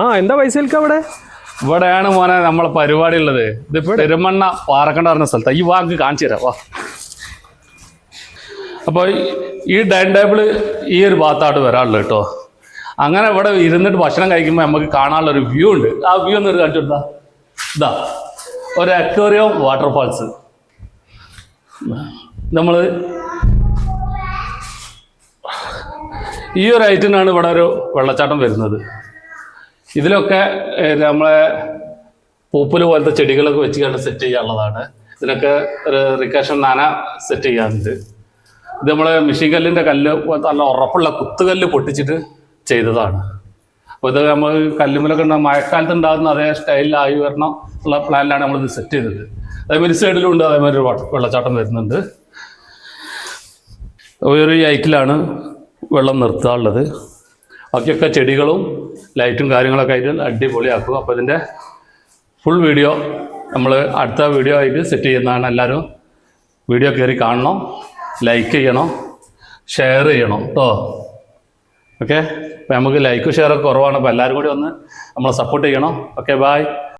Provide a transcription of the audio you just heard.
ആ എന്താ പൈസ അവിടെ? ഇവിടെയാണ് മോനെ നമ്മളെ പരിപാടി ഉള്ളത് ഇത് പെരുമണ്ണ പാറക്കണ്ട പറഞ്ഞ സ്ഥലത്താണ് ഈ വാക്ക് കാണിച്ചു തരാം വാ. അപ്പോൾ ഈ ഡൈനിങ് ടേബിൾ ഈ ഒരു ഭാഗത്തായിട്ട് വരാനുള്ളത് കേട്ടോ. അങ്ങനെ ഇവിടെ ഇരുന്നിട്ട് ഭക്ഷണം കഴിക്കുമ്പോൾ നമുക്ക് കാണാനുള്ള ഒരു വ്യൂ ഉണ്ട്. ആ വ്യൂ ഒന്ന് കാണിച്ചു കൊടുത്താ. ഇതാ ഒരു അക്വേറിയം വാട്ടർഫാൾസ് നമ്മൾ ഈ ഒരു ഐറ്റിനാണ് ഇവിടെ ഒരു വെള്ളച്ചാട്ടം വരുന്നത്. ഇതിലൊക്കെ നമ്മളെ പൂപ്പൽ പോലത്തെ ചെടികളൊക്കെ വെച്ച് കണ്ട് സെറ്റ് ചെയ്യാനുള്ളതാണ്. ഇതിനൊക്കെ ഒരു റിക്കേഷൻ നാന സെറ്റ് ചെയ്യാറുണ്ട്. ഇത് നമ്മൾ മിഷീൻ കല്ലിന്റെ കല്ല് പോലത്തെ നല്ല ഉറപ്പുള്ള കുത്തുകല്ല് പൊട്ടിച്ചിട്ട് ചെയ്തതാണ്. അപ്പോൾ ഇത് നമ്മൾ കല്ലുമലൊക്കെ ഉണ്ടാകും മഴക്കാലത്ത് ഉണ്ടാകുന്ന അതേ സ്റ്റൈലിലായി വരണം ഉള്ള പ്ലാനിലാണ് നമ്മളിത് സെറ്റ് ചെയ്തത്. അതേമാതിരി സൈഡിലും ഉണ്ട് അതേമാതിരി ഒരു വെള്ളച്ചാട്ടം വരുന്നുണ്ട്. ഒരു ഐറ്റിലാണ് വെള്ളം നിർത്താനുള്ളത്. ബാക്കിയൊക്കെ ചെടികളും ലൈറ്റും കാര്യങ്ങളൊക്കെ ആയിട്ട് അടിപൊളിയാക്കും അപ്പോൾ ഇതിന്റെ ഫുൾ വീഡിയോ നമ്മൾ അടുത്ത വീഡിയോ ആയിട്ട് സെറ്റ് ചെയ്യുന്നതാണ്. എല്ലാവരും വീഡിയോ കയറി കാണണം. ലൈക്ക് ചെയ്യണം. ഷെയർ ചെയ്യണം കേട്ടോ ഓക്കെ അപ്പോൾ നമുക്ക് ലൈക്കും ഷെയർ ഒക്കെ കുറവാണ്. അപ്പോൾ എല്ലാവരും കൂടി ഒന്ന് നമ്മളെ സപ്പോർട്ട് ചെയ്യണം. Okay bye